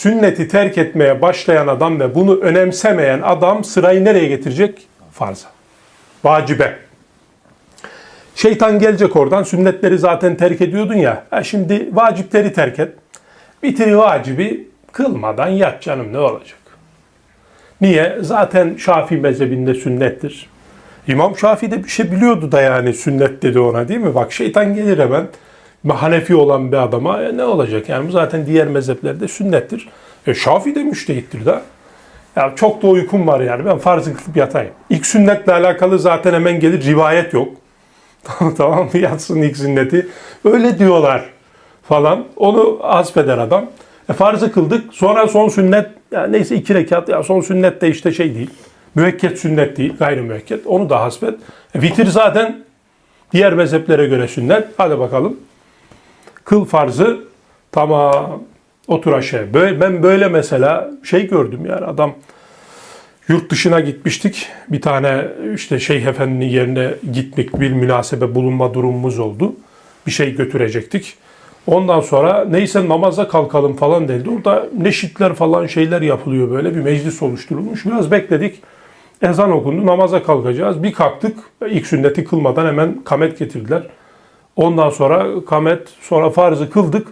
sünneti terk etmeye başlayan adam ve bunu önemsemeyen adam sırayı nereye getirecek? Farza. Vacibe. Şeytan gelecek oradan sünnetleri zaten terk ediyordun ya. Ha şimdi vacipleri terk et. Bitiri vacibi kılmadan yat canım ne olacak? Niye? Zaten Şafii mezhebinde sünnettir. İmam Şafii de bir şey biliyordu da yani sünnet dedi ona değil mi? Bak şeytan gelir hemen Hanefi olan bir adama e, ne olacak? Yani bu zaten diğer mezheplerde sünnettir. E, Şafii de müştehittir da. Ya çok da uykum var yani ben farzı kılıp yatayım. İlk sünnetle alakalı zaten hemen gelir rivayet yok. tamam mı? Yatsın ilk sünneti. Öyle diyorlar falan. Onu hasbeder adam. E, farzı kıldık. Sonra son sünnet ya neyse iki rekat ya son sünnet de işte şey değil. Müekket sünnet değil. Gayri müekket. Onu da hasbet. E, vitir zaten diğer mezheplere göre sünnet. Hadi bakalım. Kıl farzı tamam. Otur aşağı. Böyle, ben böyle mesela şey gördüm yani adam yurt dışına gitmiştik. Bir tane işte Şeyh Efendi'nin yerine gitmek bir münasebe bulunma durumumuz oldu. Bir şey götürecektik. Ondan sonra neyse namaza kalkalım falan dedi. Orada neşitler falan şeyler yapılıyor böyle. Bir meclis oluşturulmuş. Biraz bekledik. Ezan okundu. Namaza kalkacağız. Bir kalktık. İlk sünneti kılmadan hemen kamet getirdiler. Ondan sonra kamet, sonra farzı kıldık.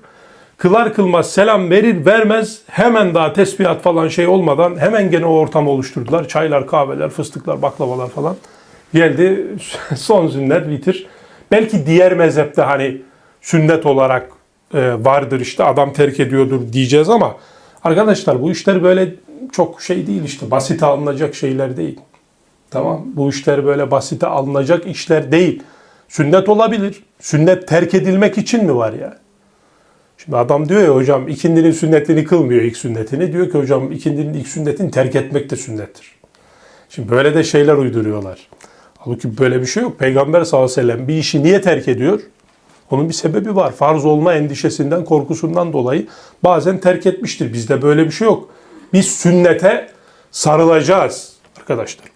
Kılar kılmaz selam verir vermez hemen daha tesbihat falan şey olmadan hemen gene o ortamı oluşturdular. Çaylar, kahveler, fıstıklar, baklavalar falan. Geldi son sünnet bitir. Belki diğer mezhepte hani sünnet olarak e, vardır işte adam terk ediyordur diyeceğiz ama arkadaşlar bu işler böyle çok şey değil işte basite alınacak şeyler değil. Tamam bu işler böyle basite alınacak işler değil. Sünnet olabilir. Sünnet terk edilmek için mi var ya? Şimdi adam diyor ya hocam ikindinin sünnetini kılmıyor ilk sünnetini. Diyor ki hocam ikindinin ilk sünnetini terk etmek de sünnettir. Şimdi böyle de şeyler uyduruyorlar. Halbuki böyle bir şey yok. Peygamber sallallahu aleyhi ve sellem bir işi niye terk ediyor? Onun bir sebebi var. Farz olma endişesinden, korkusundan dolayı bazen terk etmiştir. Bizde böyle bir şey yok. Biz sünnete sarılacağız arkadaşlar.